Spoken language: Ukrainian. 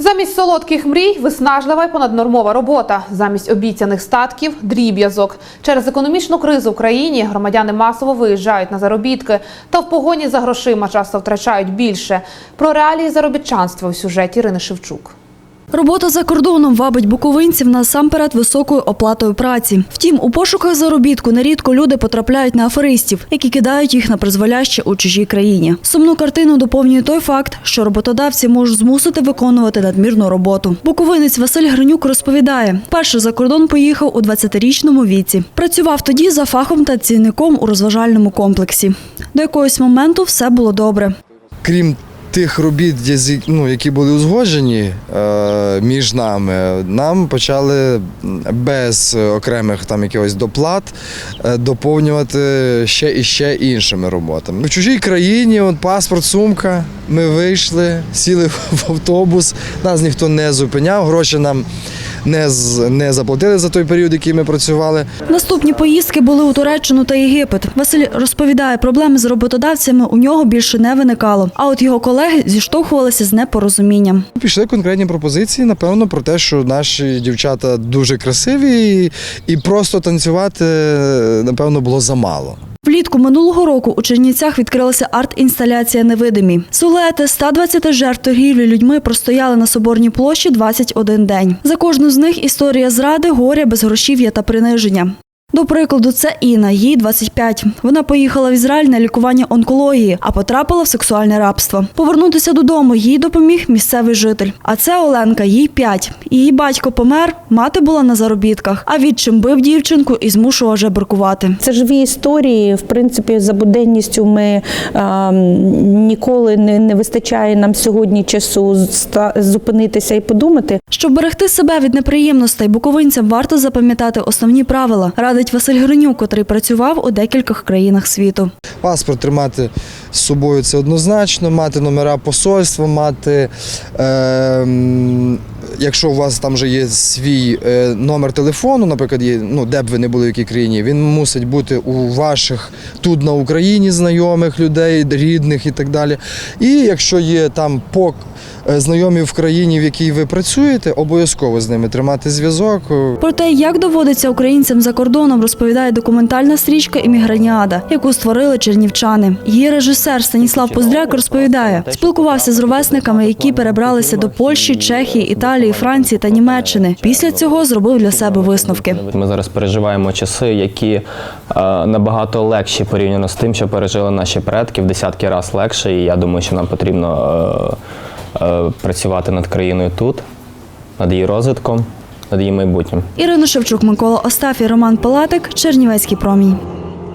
Замість солодких мрій виснажлива й понаднормова робота. Замість обіцяних статків дріб'язок. Через економічну кризу в країні громадяни масово виїжджають на заробітки та в погоні за грошима часто втрачають більше. Про реалії заробітчанства у сюжеті Ірини Шевчук. Робота за кордоном вабить буковинців насамперед високою оплатою праці. Втім, у пошуках заробітку нерідко люди потрапляють на аферистів, які кидають їх на призволяще у чужій країні. Сумну картину доповнює той факт, що роботодавці можуть змусити виконувати надмірну роботу. Буковинець Василь Гринюк розповідає, перше за кордон поїхав у 20-річному віці. Працював тоді за фахом та цінником у розважальному комплексі. До якогось моменту все було добре. крім тих робіт, ну, які були узгоджені е, між нами, нам почали без окремих там якихось доплат е, доповнювати ще і ще іншими роботами. В чужій країні, от паспорт, сумка. Ми вийшли, сіли в автобус, нас ніхто не зупиняв, гроші нам не, з- не заплатили за той період, який ми працювали. Наступні поїздки були у Туреччину та Єгипет. Василь розповідає, проблеми з роботодавцями у нього більше не виникало. А от його колеги зіштовхувалися з непорозумінням. Пішли конкретні пропозиції, напевно, про те, що наші дівчата дуже красиві, і, і просто танцювати, напевно, було замало. Влітку минулого року у Чернівцях відкрилася арт-інсталяція Невидимі. Сулети 120 жертв торгівлі людьми простояли на Соборній площі 21 день. За кожну з них історія зради, горя, безгрошів'я та приниження. До прикладу, це Інна, їй 25. Вона поїхала в Ізраїль на лікування онкології, а потрапила в сексуальне рабство. Повернутися додому їй допоміг місцевий житель. А це Оленка, їй 5. Її батько помер, мати була на заробітках, а відчим бив дівчинку і змушував жебракувати. Це живі історії. В принципі, за буденністю ми а, ніколи не, не вистачає нам сьогодні часу зупинитися і подумати. Щоб берегти себе від неприємностей, буковинцям варто запам'ятати основні правила, радить Василь Гринюк, котрий працював у декількох країнах світу. Паспорт тримати з собою це однозначно, мати номера посольства, мати, е, якщо у вас там вже є свій е, номер телефону, наприклад, є, ну, де б ви не були в якій країні, він мусить бути у ваших тут на Україні знайомих людей, рідних і так далі. І якщо є там пок е, знайомі в країні, в якій ви працюєте, обов'язково з ними тримати зв'язок. Про те, як доводиться українцям за кордоном, розповідає документальна стрічка Імміграніада, яку створили чернівчани. Її режисер Станіслав Поздряк розповідає, спілкувався з ровесниками, які перебралися до Польщі, Чехії, Італії, Франції та Німеччини. Після цього зробив для себе висновки. Ми зараз переживаємо часи, які е, набагато легші порівняно з тим, що пережили наші предки в десятки разів легше. І я думаю, що нам потрібно е, е, працювати над країною тут, над її розвитком, над її майбутнім. Ірина Шевчук, Микола Остафій, Роман Палатик, Чернівецький промінь.